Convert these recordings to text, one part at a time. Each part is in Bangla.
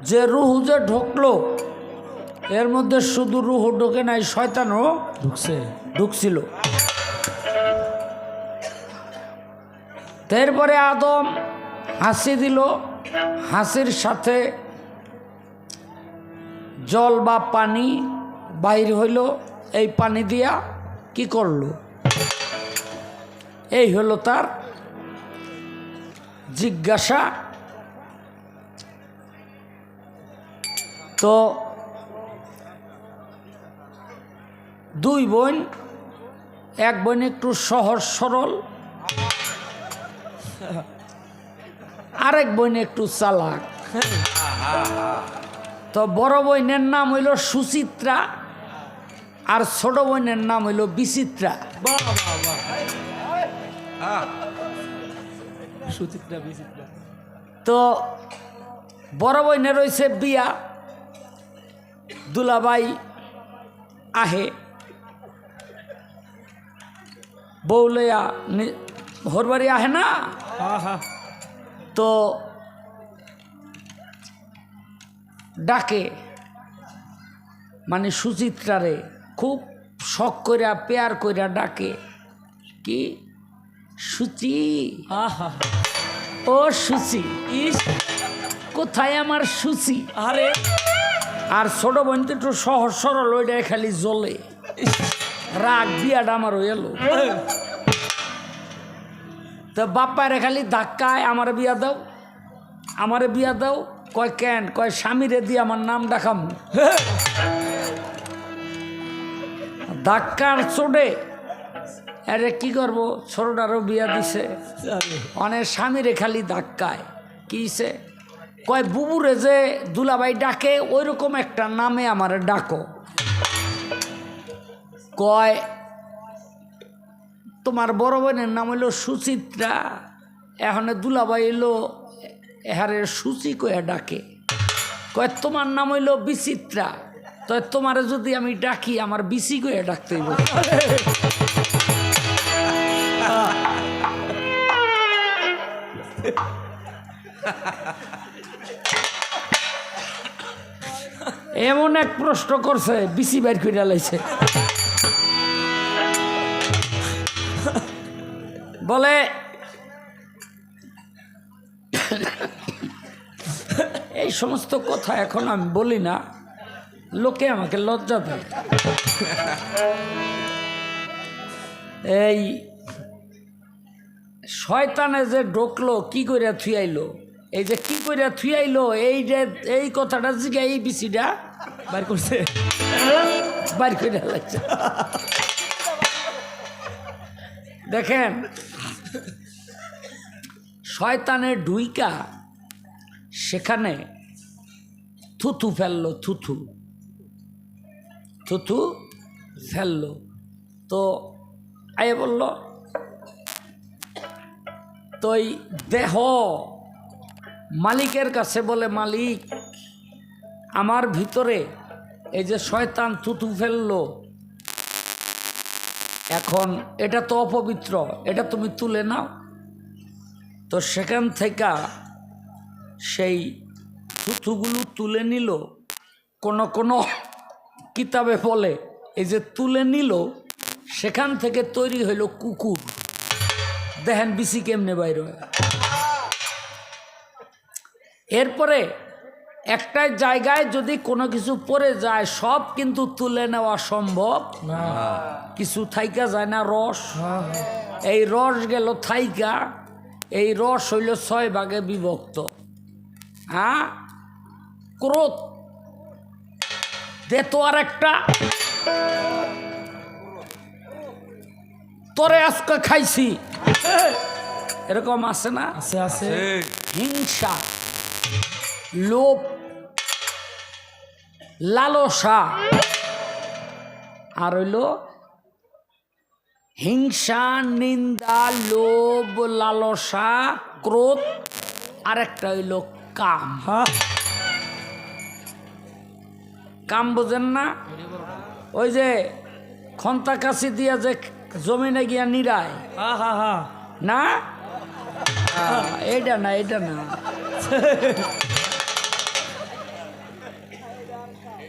যে রুহু যে ঢুকলো, এর মধ্যে শুধু রুহু ঢোকে নাই, শয়তানও ঢুকছে, ঢুকছিল। তারপরে আদম হাসি দিল। হাসির সাথে জল বা পানি বাইর হইল। এই পানি দিয়া কি করল? এই হলো তার জিজ্ঞাসা তো দুই বোন এক বোন একটু সহজ সরল আরেক বোন একটু চালাক। তো বড় বোনের নাম হইল সুচিত্রা আর ছোট বোনের নাম হইল বিচিত্রা। সুচিত্রা বিচিত্রা। তো বড় বোনের রয়েছে বিয়া। দুলাবাই আহে। বৌলয়া হরবাড়ি আহে না? তো ডাকে। মানে সুচিত্রারে খুব শখ কইরা পেয়ার কইরা ডাকে। কি? সুচি? ও সুচি। ইস। কোথায় আমার সুচি? আরে আর ছোট বোন তো একটু সহজ সরল ওইটাই খালি জ্বলে। রাগ বিয়াটা আমার হয়ে এলো তো বাপ্পারে খালি ধাক্কায় আমার বিয়া দাও আমার বিয়া দাও কয় কেন কয় স্বামীরে দিয়ে আমার নাম ডাকাম। ধাক্কার চোটে আরে কি করব ছোটটারও বিয়া দিছে। আরে অনেক স্বামীরে খালি ধাক্কায়। কিছে কয়, বুবুরে যে দুলাভাই ডাকে ওই রকম একটা নামে আমার ডাকো। কয়, তোমার বড় বোনের নাম হইল সুচিত্রা, এখন দুলাভাই এলো এহারে সুচি কয়ে ডাকে। কয়, তোমার নাম হইল বিচিত্রা তো তোমারে যদি আমি ডাকি, আমার বিচি কয়ে ডাকতে হইব। এমন এক প্রশ্ন করছে, বিসি বাইর করে লাইছে। বলে, এই সমস্ত কথা এখন আমি বলি না, লোকে আমাকে লজ্জা দেয় এই শয়তানে যে ঢুকলো, কি করে থুয়াইলো এই যে কি করে থুয়াইলো এই যে, এই কথাটা জিগা এই বিসিটা বাইর করছে। বাইর করে লাগছে দেখেন, শয়তানের ডুইকা সেখানে থুথু ফেলল, থুথু। থুথু ফেলল। তো আয়ে বলল তো দেহ মালিকের কাছে বলে, মালিক, আমার ভিতরে এই যে শয়তান থুতু ফেলল, এখন এটা তো অপবিত্র, এটা তুমি তুলে নাও। তো সেখান থেকে সেই থুথুগুলো তুলে নিল। কোনো কোনো কিতাবে বলে, এই যে তুলে নিল, সেখান থেকে তৈরি হইল কুকুর। দেখেন বিসি কেমনে বাইর হয়। এরপরে একটা জায়গায় যদি কোনো কিছু পড়ে যায় সব কিন্তু তুলে নেওয়া সম্ভব কিছু থাইকা যায় না রস। হ্যাঁ হ্যাঁ। এই রস গেল থাইকা এই রস হইল ছয় ভাগে বিভক্ত। হ্যাঁ ক্রোধ। দে তো আর একটা তোরে আজকে খাইছি। এরকম আছে না? আছে আছে। হিংসা। লোভ লালসা আর হইল হিংসা নিন্দা লোভ লালসা ক্রোধ আর একটা হইল কাম। হ্যাঁ। কাম বোঝেন না? ওই যে খন্তা কাশি দিয়া যে জমিনে গিয়া নিরায় হ্যাঁ হ্যাঁ না? এইটা না এইটা না।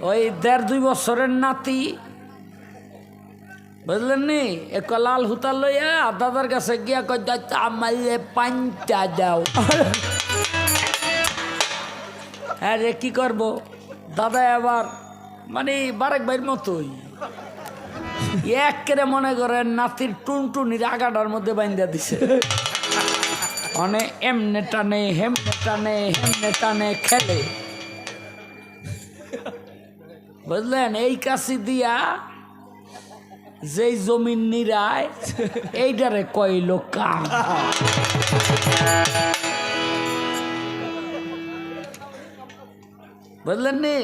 ওই দেড় দুই বছরের নাতি, বুঝলেন নি? এক লাল হুতা লইয়া দাদার কাছে গিয়া কই আমারে পাঞ্চা দাও। হ্যাঁ রে, কি করব? দাদা আবার মানে বারেক ভাইয়ের মতোই। এক করে মনে করেন নাতির টুনটুনির আগাটার মধ্যে বাইন্দা দিছে। অনে এমনে টানে, হেমনে টানে হেমনে টানে খেলে। বুঝলেন? এই কাশি দিয়া যেই জমিন নিরায় এইটারে কইল কাম। বুঝলেন নি?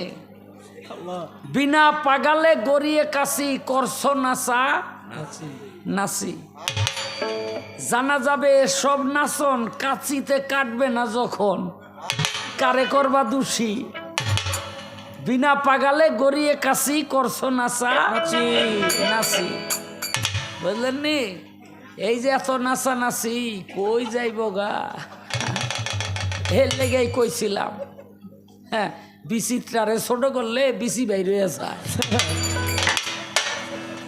বিনা পাগালে গড়িয়ে কাশি, করছ নাসা নাসি জানা যাবে সব নাচন কাচিতে কাটবে না যখন। কারে করবা দোষী? বিনা পাগালে গড়িয়ে কাশি করছ নাচা। নাচি। বুঝলেন নি? এই যে এত নাচা নাচি কই যাইব গা? এর লেগেই কইছিলাম। হ্যাঁ বিচিত্রারে ছোট করলে বিচি বাইরে যায়।